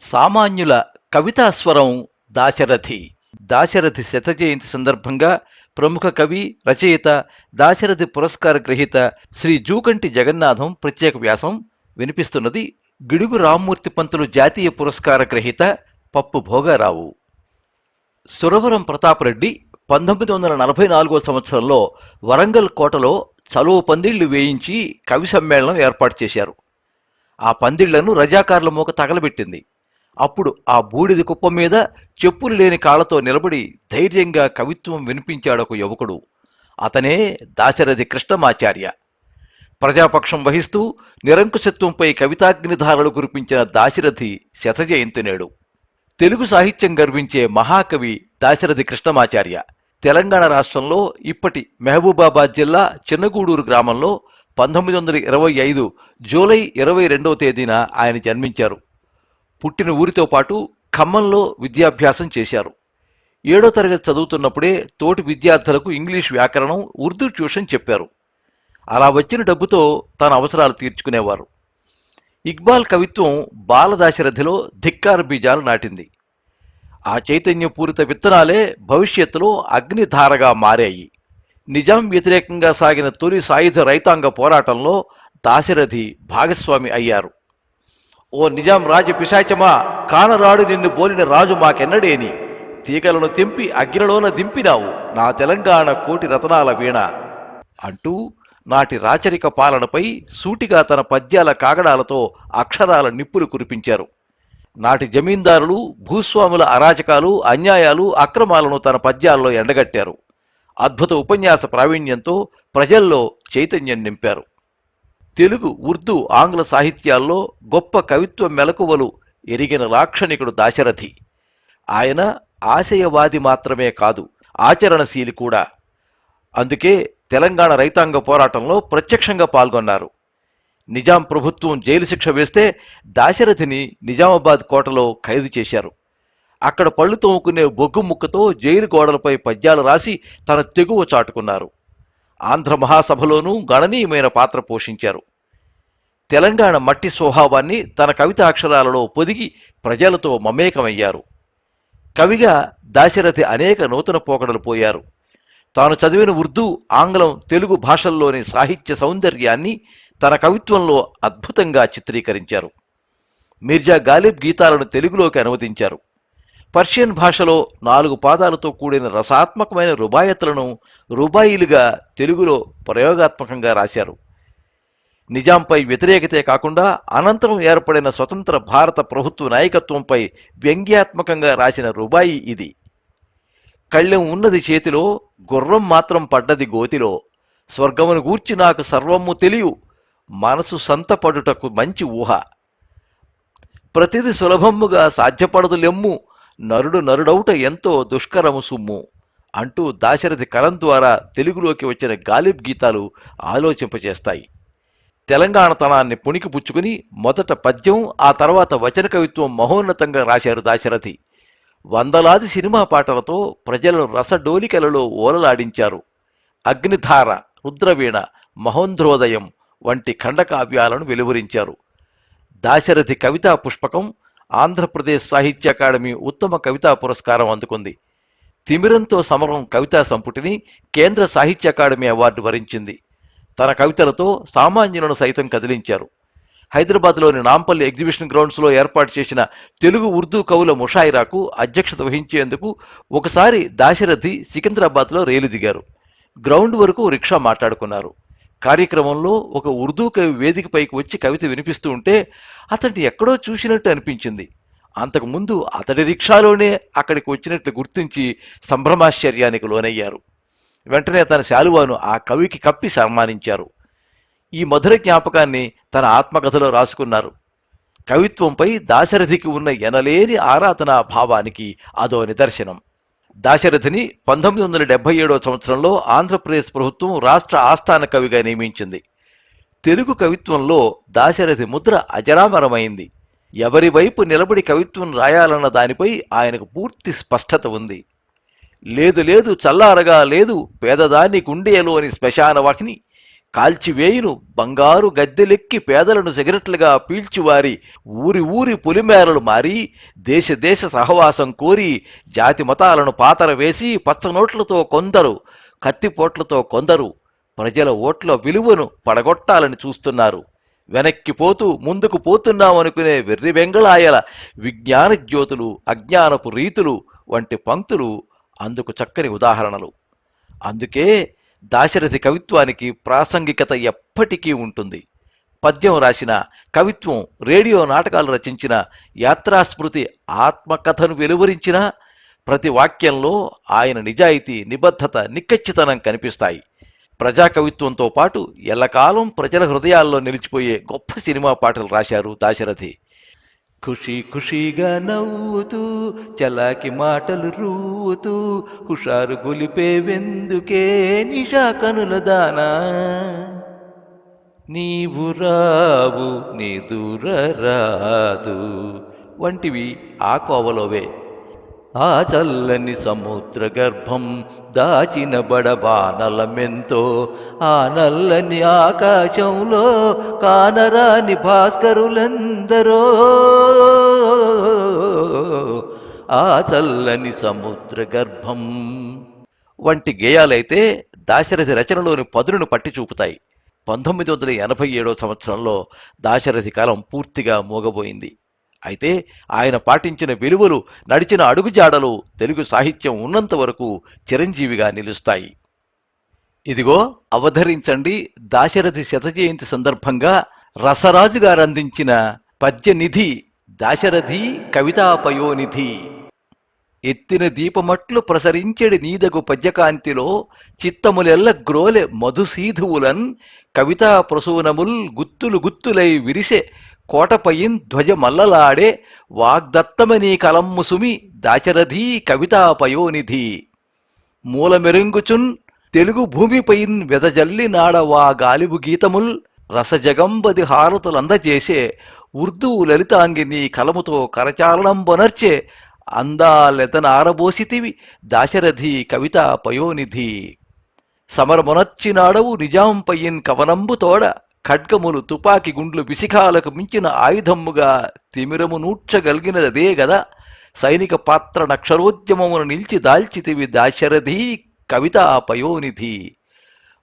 సామాన్యుల కవితాస్వరం దాశరథి. దాశరథి శత జయంతి సందర్భంగా ప్రముఖ కవి రచయిత దాశరథి పురస్కార గ్రహీత శ్రీ జూకంటి జగన్నాథం ప్రత్యేక వ్యాసం వినిపిస్తున్నది గిడుగు రామ్మూర్తి పంతులు జాతీయ పురస్కార గ్రహీత పప్పు భోగారావు. సురవరం ప్రతాపరెడ్డి పంతొమ్మిది వందల నలభై నాలుగో సంవత్సరంలో వరంగల్ కోటలో చలువ పందిళ్ళు వేయించి కవి సమ్మేళనం ఏర్పాటు చేశారు. ఆ పందిళ్ళను రజాకారుల మూక తగలబెట్టింది. అప్పుడు ఆ బూడిద కుప్ప మీద చెప్పులు లేని కాళ్ళతో నిలబడి ధైర్యంగా కవిత్వం వినిపించాడొక యువకుడు. అతనే దాశరథి కృష్ణమాచార్య. ప్రజాపక్షం వహిస్తూ నిరంకుశత్వంపై కవితాగ్నిధారలు కురిపించిన దాశరథి శతజయంతినేడు. తెలుగు సాహిత్యం గర్వించే మహాకవి దాశరథి కృష్ణమాచార్య. తెలంగాణ రాష్ట్రంలో ఇప్పటి మహబూబాబాద్ జిల్లా చిన్నగూడూరు గ్రామంలో పంతొమ్మిది వందల ఇరవై ఐదు జూలై ఇరవై రెండవ తేదీన ఆయన జన్మించారు. పుట్టిన ఊరితో పాటు ఖమ్మంలో విద్యాభ్యాసం చేశారు. ఏడో తరగతి చదువుతున్నప్పుడే తోటి విద్యార్థులకు ఇంగ్లీష్ వ్యాకరణం ఉర్దూ ట్యూషన్ చెప్పారు. అలా వచ్చిన డబ్బుతో తన అవసరాలు తీర్చుకునేవారు. ఇక్బాల్ కవిత్వం బాలదాశరథిలో ధిక్కార బీజాలు నాటింది. ఆ చైతన్యపూరిత విత్తనాలే భవిష్యత్తులో అగ్నిధారగా మారాయి. నిజాం వ్యతిరేకంగా సాగిన తొలి సాయుధ రైతాంగ పోరాటంలో దాశరథి భాగస్వామి అయ్యారు. ఓ నిజాం రాజు పిశాచమా కానరాడు నిన్ను పోలిన రాజు మాకెన్నడేని? తీగలను తెంపి అగ్నిలోన దింపినావు నా తెలంగాణ కోటి రతనాల వీణ. అంటూ నాటి రాచరిక పాలనపై సూటిగా తన పద్యాల కాగడాలతో అక్షరాల నిప్పులు కురిపించారు. నాటి జమీందారులు భూస్వాముల అరాచకాలు అన్యాయాలు అక్రమాలను తన పద్యాల్లో ఎండగట్టారు. అద్భుత ఉపన్యాస ప్రావీణ్యంతో ప్రజల్లో చైతన్యం నింపారు. తెలుగు ఉర్దూ ఆంగ్ల సాహిత్యాల్లో గొప్ప కవిత్వ మెలకువలు ఎరిగిన లాక్షణికుడు దాశరథి. ఆయన ఆశయవాది మాత్రమే కాదు ఆచరణశీలి కూడా. అందుకే తెలంగాణ రైతాంగ పోరాటంలో ప్రత్యక్షంగా పాల్గొన్నారు. నిజాం ప్రభుత్వం జైలు శిక్ష వేస్తే దాశరథిని నిజామాబాద్ కోటలో ఖైదు చేశారు. అక్కడ పళ్ళు తోముకునే బొగ్గు ముక్కతో జైలు గోడలపై పద్యాలు రాసి తన తెగువ చాటుకున్నారు. ఆంధ్ర మహాసభలోనూ గణనీయమైన పాత్ర పోషించారు. తెలంగాణ మట్టి స్వభావాన్ని తన కవిత అక్షరాలలో పొదిగి ప్రజలతో మమేకమయ్యారు. కవిగా దాశరథి అనేక నూతన పోకడలు పోయారు. తాను చదివిన ఉర్దూ ఆంగ్లం తెలుగు భాషల్లోని సాహిత్య సౌందర్యాన్ని తన కవిత్వంలో అద్భుతంగా చిత్రీకరించారు. మీర్జా గాలిబ్ గీతాలను తెలుగులోకి అనువదించారు. పర్షియన్ భాషలో నాలుగు పాదాలతో కూడిన రసాత్మకమైన రుబాయత్లను రుబాయిలుగా తెలుగులో ప్రయోగాత్మకంగా రాశారు. నిజాంపై వ్యతిరేకతే కాకుండా అనంతరం ఏర్పడిన స్వతంత్ర భారత ప్రభుత్వ నాయకత్వంపై వ్యంగ్యాత్మకంగా రాసిన రుబాయి ఇది. కళ్ళెం ఉన్నది చేతిలో గుర్రం మాత్రం పడ్డది గోతిలో. స్వర్గమును గూర్చి నాకు సర్వము తెలియు మనసు సంతపడుటకు మంచి ఊహ. ప్రతిది సులభముగా సాధ్యపడదు లెమ్ము నరుడు నరుడౌట ఎంతో దుష్కరము సుమ్ము అంటూ దాశరథి కలం ద్వారా తెలుగులోకి వచ్చిన గాలిబ్ గీతాలు ఆలోచింపచేస్తాయి. తెలంగాణతనాన్ని పుణికి పుచ్చుకుని మొదట పద్యం ఆ తర్వాత వచన కవిత్వం మహోన్నతంగా రాశారు దాశరథి. వందలాది సినిమా పాటలతో ప్రజలను రసడోలికలలో ఓలలాడించారు. అగ్నిధార రుద్రవీణ మహోంధ్రోదయం వంటి ఖండకావ్యాలను వెలువరించారు. దాశరథి కవితా పుష్పకం ఆంధ్రప్రదేశ్ సాహిత్య అకాడమీ ఉత్తమ కవితా పురస్కారం అందుకుంది. తిమిరంతో సమరం కవితా సంపుటిని కేంద్ర సాహిత్య అకాడమీ అవార్డు వరించింది. తన కవితలతో సామాన్యులను సైతం కదిలించారు. హైదరాబాద్లోని నాంపల్లి ఎగ్జిబిషన్ గ్రౌండ్స్లో ఏర్పాటు చేసిన తెలుగు ఉర్దూ కవుల ముషాయిరాకు అధ్యక్షత వహించేందుకు ఒకసారి దాశరథి సికింద్రాబాద్లో రైలు దిగారు. గ్రౌండ్ వరకు రిక్షా మాట్లాడుకున్నారు. కార్యక్రమంలో ఒక ఉర్దూ కవి వేదికపైకి వచ్చి కవిత వినిపిస్తూ ఉంటే అతడిని ఎక్కడో చూసినట్టు అనిపించింది. అంతకుముందు అతడి రిక్షాలోనే అక్కడికి వచ్చినట్లు గుర్తించి సంభ్రమాశ్చర్యానికి లోనయ్యారు. వెంటనే తన శాలువాను ఆ కవికి కప్పి సన్మానించారు. ఈ మధుర జ్ఞాపకాన్ని తన ఆత్మకథలో రాసుకున్నారు. కవిత్వంపై దాశరథికి ఉన్న ఎనలేని ఆరాధనా భావానికి అదో నిదర్శనం. దాశరథిని పంతొమ్మిది వందల డెబ్బై ఏడవ సంవత్సరంలో ఆంధ్రప్రదేశ్ ప్రభుత్వం రాష్ట్ర ఆస్థాన కవిగా నియమించింది. తెలుగు కవిత్వంలో దాశరథి ముద్ర అజరామరమైంది. ఎవరి వైపు నిలబడి కవిత్వం రాయాలన్న దానిపై ఆయనకు పూర్తి స్పష్టత ఉంది. లేదు లేదు చల్లారగా లేదు పేదదాని గుండెలోని శ్మశాన వాకిని కాల్చివేయును బంగారు గద్దెలెక్కి పేదలను సిగరెట్లుగా పీల్చివారి ఊరి ఊరి పులిమేరలు మారి దేశ దేశ సహవాసం కోరి జాతి మతాలను పాతర వేసి పచ్చనోట్లతో కొందరు కత్తిపోట్లతో కొందరు ప్రజల ఓట్ల విలువను పడగొట్టాలని చూస్తున్నారు. వెనక్కి పోతూ ముందుకు పోతున్నామనుకునే వెర్రి వెంగళాయల విజ్ఞాన జ్యోతులు అజ్ఞానపు రీతులు వంటి పంక్తులు అందుకు చక్కని ఉదాహరణలు. అందుకే దాశరథి కవిత్వానికి ప్రాసంగికత ఎప్పటికీ ఉంటుంది. పద్యం రాసిన కవిత్వం రేడియో నాటకాలు రచించిన యాత్రాస్మృతి ఆత్మకథను వెలువరించిన ప్రతి వాక్యంలో ఆయన నిజాయితీ నిబద్ధత నిక్కచ్చితనం కనిపిస్తాయి. ప్రజాకవిత్వంతో పాటు ఎల్లకాలం ప్రజల హృదయాల్లో నిలిచిపోయే గొప్ప సినిమా పాటలు రాశారు దాశరథి. ఖుషి ఖుషీగా నవ్వుతూ చలాకి మాటలు రూవుతూ హుషారు గులిపే వెందుకే నిషా కనుల దానా. నీవు రావు నీ రాదు. వంటివి ఆ కోవలోవే. ఆ చల్లని సముద్ర గర్భం దాచిన బడబానలమెంతో ఆ నల్లని ఆకాశంలో కానరాని భాస్కరులందరో. ఆ చల్లని సముద్ర గర్భం వంటి గేయాలైతే దాశరథి రచనలోని పదులను పట్టి చూపుతాయి. పంతొమ్మిది వందల ఎనభై ఏడో సంవత్సరంలో దాశరథి కాలం పూర్తిగా మూగబోయింది. అయితే ఆయన పాటించిన విలువలు నడిచిన అడుగుజాడలు తెలుగు సాహిత్యం ఉన్నంత వరకు చిరంజీవిగా నిలుస్తాయి. ఇదిగో అవధరించండి దాశరథి శత జయంతి సందర్భంగా రసరాజు గారు అందించిన పద్యనిధి దాశరథి కవితాపయోనిధి. ఎత్తిన దీపమట్లు ప్రసరించెడి నీదగు పద్యకాంతిలో చిత్తములెల్ల గ్రోలె మధుసీధువులన్ కవితా ప్రసూనముల్ గుత్తులు గుత్తులై విరిసె కోటపయిన్ ధ్వజమల్లలాడే వాగ్దత్తమనీ కలమ్ము సుమి దాశరథీ కవితాపయోనిధి. మూలమెరుంగుచున్ తెలుగు భూమిపైన్ వెదజల్లి నాడవా గాలిబు గీతముల్ రసజగంబది హారతులందజేసే ఉర్దూ లలితాంగిని కలముతో కరచాలనంబొనర్చే అందాలెతనారబోసితివి దాశరథి కవితా పయోనిధి సమరమునర్చినాడవు నిజాంపయ్యన్ కవనంబు తోడ ఖడ్గములు తుపాకి గుండ్లు విశిఖాలకు మించిన ఆయుధముగా తిమిరము నూడ్చగలిగినదే గదా. సైనిక పాత్ర నక్షరోద్యమమును నిలిచి దాల్చితివి దాశరథి కవితా పయోనిధి.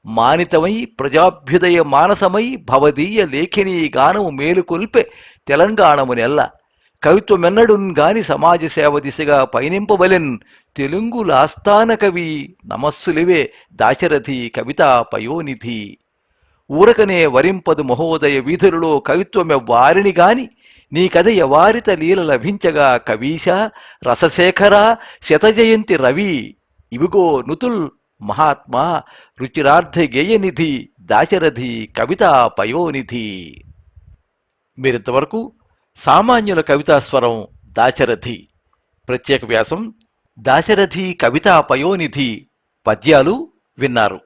మానితమై ప్రజాభ్యుదయ మానసమై భవదీయ లేఖినీ గానము మేలుకొల్పే తెలంగాణమునెల్ల. కవిత్వమెన్నడున్ గాని సమాజ సేవ దిశగా పయనింపబలెన్ తెలుగు లాస్థాన కవి నమస్సులివే దాశరథి కవితా పయోనిధి. ఊరకనే వరింపదు మహోదయ వీధులలో కవిత్వమె వారిని గాని నీ కథ యవారిత లీల లభించగా కవీశ రసశేఖర శతజయంతి రవి. ఇవిగో నుతుల్ మహాత్మా రుచిరార్థ గేయనిధి దాశరథి కవితా పయోనిధి. మీరింతవరకు సామాన్యుల కవితాస్వరం దాశరథి. ప్రత్యేక వ్యాసం దాశరథి కవితా పయోనిధి. పద్యాలు విన్నారు.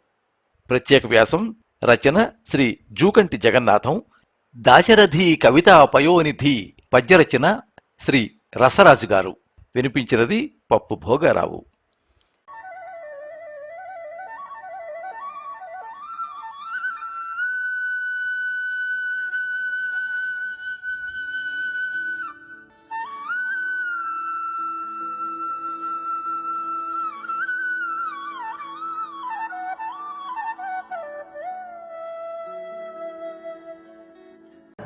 ప్రత్యేక వ్యాసం రచన శ్రీ జూకంటి జగన్నాథం. దాశరథి కవితా పయోనిధి పద్యరచన శ్రీ రసరాజు గారు వినిపించినది పప్పు భోగారావు.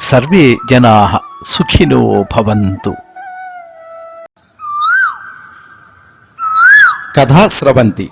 సర్వే జనా సుఖినో భవంతు. కథా స్రవంతి